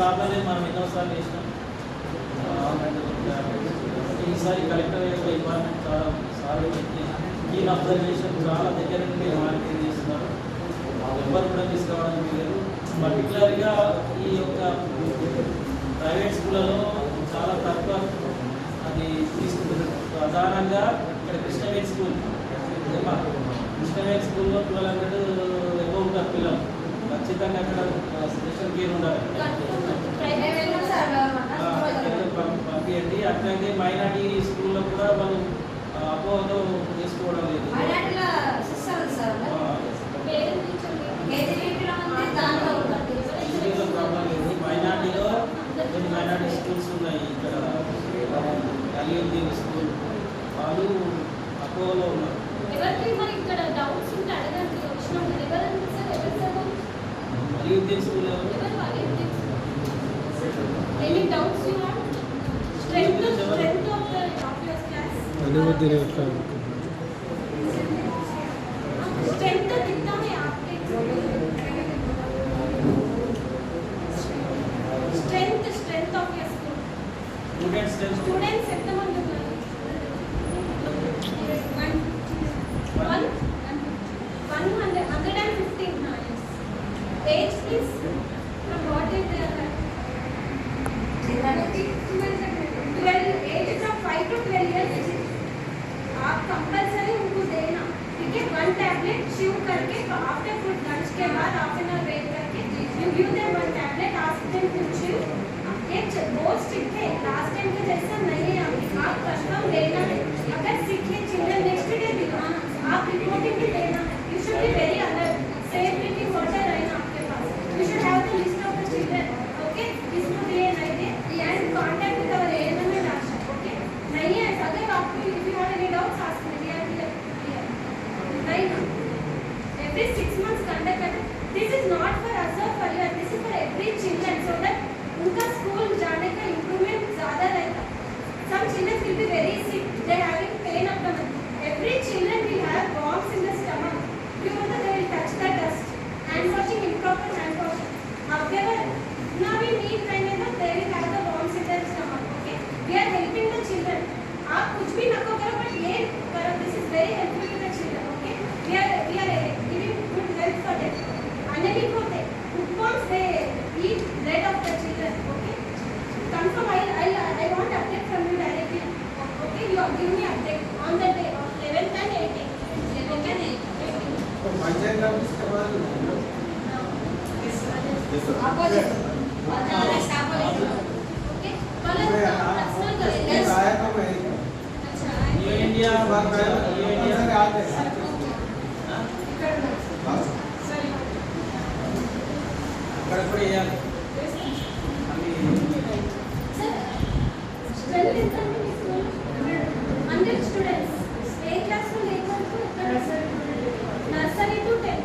బాగానే మనం ఎన్నోసార్లు చేసినాం. ఈసారి కలెక్టర్ యొక్క రిక్వైర్మెంట్ చాలా సార్లు పెట్టి ఈయన అబ్జర్వేషన్ చాలా దగ్గర నుండి మానిటర్ చేస్తున్నారు ఎవరు కూడా తీసుకురావడానికి లేదు పర్టికులర్గా ఈ యొక్క ప్రైవేట్ స్కూళ్ళలో చాలా తక్కువ అది తీసుకుంటున్నారు. ప్రధానంగా ఇక్కడ కృష్ణవేట్ స్కూల్ కృష్ణవేట్ స్కూల్లో ట్వెల్వ్ హండ్రెడ్ ఎక్కువ ఉంటారు పిల్లలు. ఖచ్చితంగా అక్కడ స్పెషల్ గేర్ ఉండాలి. పంపించండి అట్లాగే మైనార్టీ స్కూల్లో కూడా మనం అపోహలు తీసుకోవడం లేదు. మైనార్టీలో కొన్ని మైనార్టీ స్కూల్స్ ఉన్నాయి. ఇక్కడ అలియన్ స్కూల్. వాళ్ళు అపోహలో ఉన్నారు. ఏం తెలుసుకున్నావు అనుమతి 12 ages of 5 to 12 years आप कंपलसरी उनको देना, ठीक है? वन टैबलेट शिव करके आफ्टर फ़ूड लंच के बाद हाफ़ एन आवर वेट करके you give them one tablet ask them to chew आपके बहुत स्ट्रिक्ट है लास्ट टाइम के जैसा नहीं है आपके आप कस्टम लेना है। this six months conduct and this is not for us or for you this is for every children so that unka school jaane ka improvement zyada रहेगा some children will be very sick they having pain abdomen every children will have worms in the stomach before they will touch the dust and watching improper hand washing hundred students a class में लेकर nursery to tenth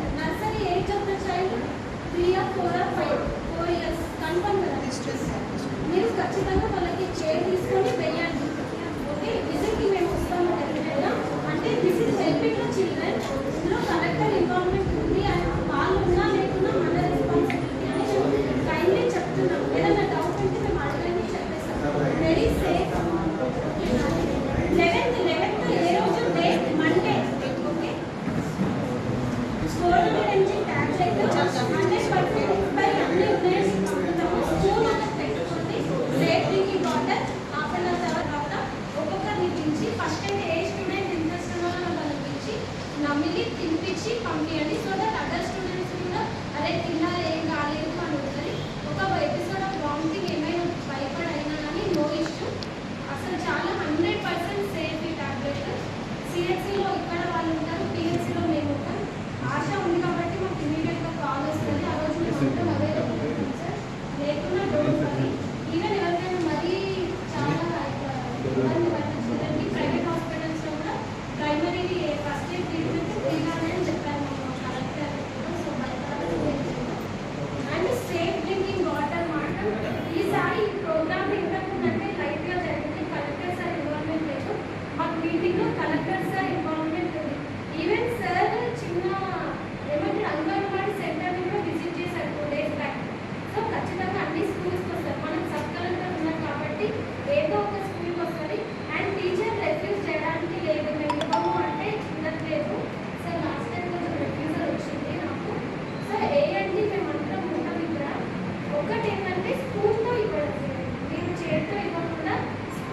Thank you.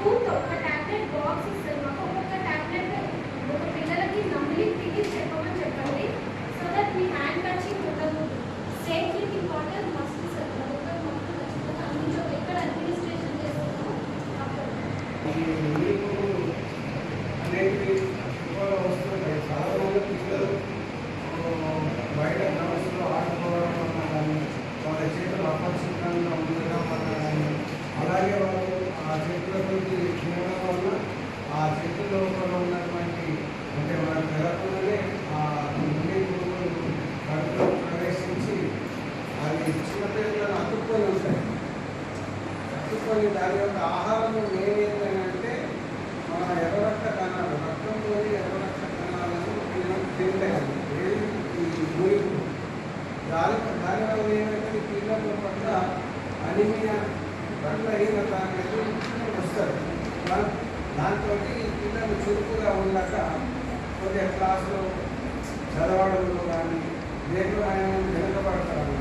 ముందు ఒక tablet box ఇస్తారు మాకు ఒక్కొక్క tablet ఒక పిల్లలకి నమిలి తిరిగి చెప్పమని చెప్పండి. సో దట్ మీ హ్యాండ్ టచింగ్ ఉండదు సేఫ్టీకి ఇంపార్టెంట్ మస్ట్ సార్ మొత్తం మొత్తం ఖచ్చితంగా ఎక్కడ అడ్మినిస్ట్రేషన్ చేస్తున్నాము మరి దాని యొక్క ఆహారం మెయిన్ ఏంటంటే మన ఎర్ర కణాలు రక్తంలోని ఎర్ర కణాలను తిన- తింటాయి. ఈ దాని దానివల్ల ఏమైతే ఈ పిల్లల పట్ల అనిమియా రక్తహీనత అనేది వస్తుంది దాంతో ఈ పిల్లలు చురుకుగా ఉండక కొద్దిగా క్లాసులో చదవడంలో కానీ దేంట్లో ఆయన వెనుకబడతారు.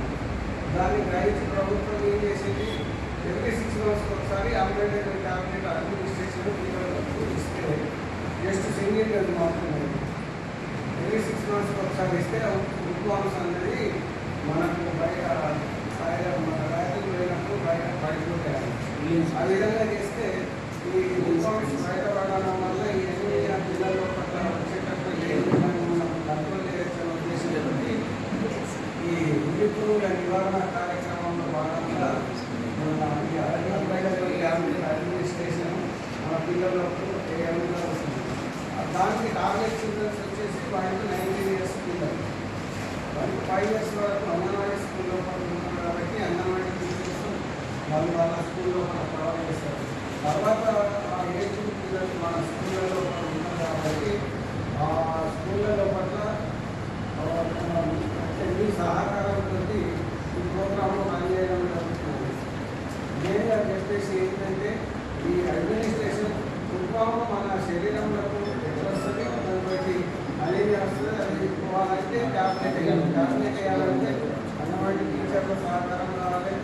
దాన్ని గ్రహించి ప్రభుత్వం ఏం చేసింది? ఎవ్రీ సిక్స్ మంత్స్కి ఒకసారి అప్డేటెడ్ టాబ్లెట్ అడ్మినిస్ట్రేషన్ ఇస్తే జస్ట్ సింగిల్ అది మాత్రమే. ఎవ్రీ సిక్స్ మంత్స్కి ఒకసారి ఇస్తే ఉద్వాంశం అనేది మనకు బయట బయట మన రైతులు పోయినప్పుడు బయట పడిపోతాయి ఆ విధంగా చేస్తే ఈ ఉద్వాంశం బయటపడడం వల్ల ఈ ఎనిమిది పిల్లల పట్ల వచ్చేటప్పుడు లేదు. మనం కంట్రోల్ చేయొచ్చని ఉద్దేశంతో ఈ ఉల్లి పురుగుల నివారణ వాళ్ళు వాళ్ళ స్కూల్లో మనం ప్రొవైడ్ చేస్తారు. తర్వాత ఆ ఏజ్ పిల్లలు మన స్కూళ్ళలో మనం ఉన్నాం కాబట్టి ఆ స్కూళ్ళలో పట్ల ఆ, అంటే మీ సహకారంతో ఈ ప్రోగ్రాంలో పనిచేయడం జరుగుతుంది. నేను చెప్పేసి ఏంటంటే ఈ అడ్మినిస్ట్రేషన్ కుటుంబం మన శరీరంలో వస్తుంది దాన్ని బట్టి అలీనియా వస్తుంది. అది పోవాలంటే ట్యాబ్లెట్ వేయాలి. ట్యాబ్లెట్ వేయాలంటే అన్నవాటి టీచర్ల సహకారం కావాలి.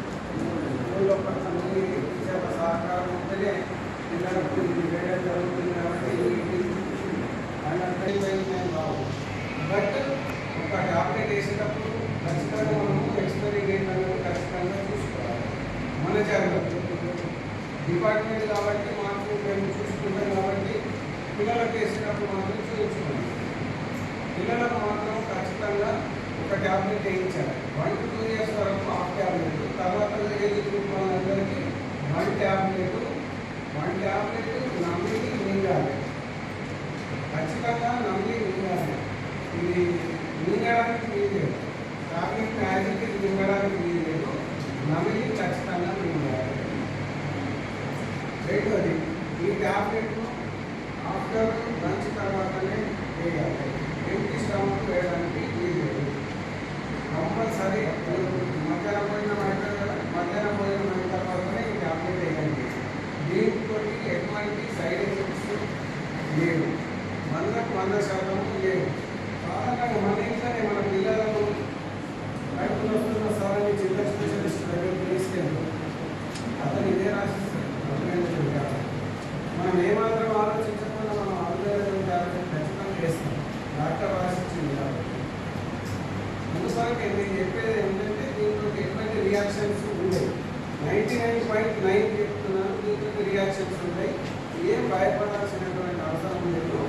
స్కూల్లో కొంతమంది టీచర్ల సహకారం ఉంటేనే పిల్లలకు ఇది వేయడం జరుగుతుంది కాబట్టి ఇది ఆయన బట్ ఒక టాబ్లెట్ వేసేటప్పుడు ఖచ్చితంగా మనము ఎక్స్పైరీ డేట్ అనేది ఖచ్చితంగా చూసుకోవాలి మన జాగ్రత్త డిపార్ట్మెంట్ కాబట్టి మాకు మేము చూసుకుంటాం కాబట్టి పిల్లలకు వేసేటప్పుడు మాత్రం చూపించుకోండి పిల్లలకు మాత్రం ఒక ట్యాబ్లెట్ వేయించాలి వన్ టు టూ ఇయర్స్ వరకు హాఫ్ ట్యాబ్లెట్ తర్వాత ఏజ్ గ్రూప్ వాళ్ళందరికీ వన్ ట్యాబ్లెట్ వన్ ట్యాబ్లెట్ నమ్మి మింగాలి ఖచ్చితంగా నమ్మి మింగాలి ఇది మింగడానికి వీలేదు టాబ్లెట్ మ్యాజిక్ ఇది మింగడానికి వీలేదు నమ్మి ఖచ్చితంగా మింగాలి రెండోది ఈ ట్యాబ్లెట్ను ఆఫ్టర్ లంచ్ తర్వాతనే వేయాలి ఎంటీ స్టమక్ వేయడానికి వీలేదు కంపల్సరీ మధ్యాహ్నం భోజనం మధ్యాహ్నం భోజనం తర్వాతనే ఈ ట్యాబ్లెట్ వేయండి. దీంతో ఎటువంటి సైడ్ ఎఫెక్ట్స్ లేవు. వందకు వంద శాతం లేవు అందువల్ల నేను చెప్పేది ఏంటంటే దీంట్లో ఎటువంటి రియాక్షన్స్ ఉంటాయి నైంటీ నైన్ పాయింట్ నైన్ చెప్తున్నాను దీంట్లో రియాక్షన్స్ ఉంటాయి ఏం భయపడాల్సినటువంటి అవసరం లేదు.